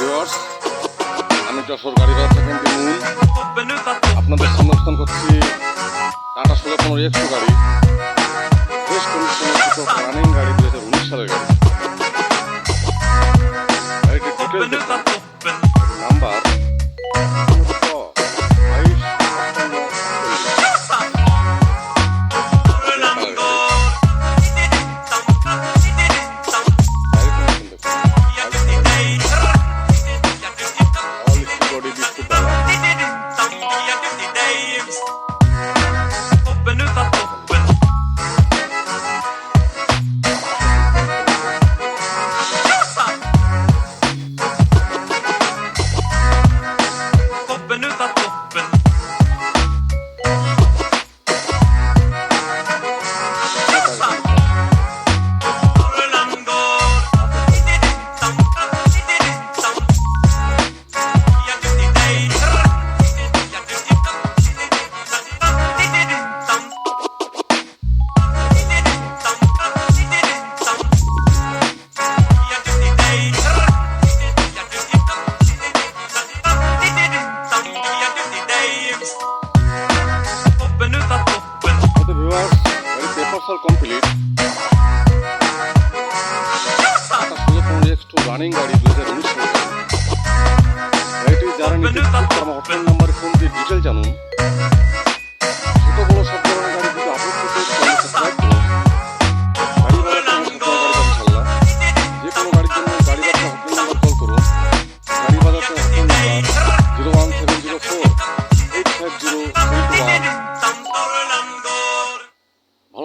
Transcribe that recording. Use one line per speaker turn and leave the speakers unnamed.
Viewers আমি যশোর গাড়ি বাজার থেকে মুন আপনাদের সামনে অবস্থান করছি টাটা ষোলো পনেরো একশো গাড়ি। বেশ কন্ডিশনের রানিং গাড়ি দু হাজার উনিশ সালের গাড়ি। গাড়িটির ডিটেলস নাম্বার ভিউয়ার্স গাড়ি পেপারস আর কমপ্লিট টাটা ষোলো পনেরো এক্স টু রানিং গাড়ি দু হাজার উনিশ গাড়িটি যারা নাম্বারে ফোন দিয়ে ডিটেল জানুন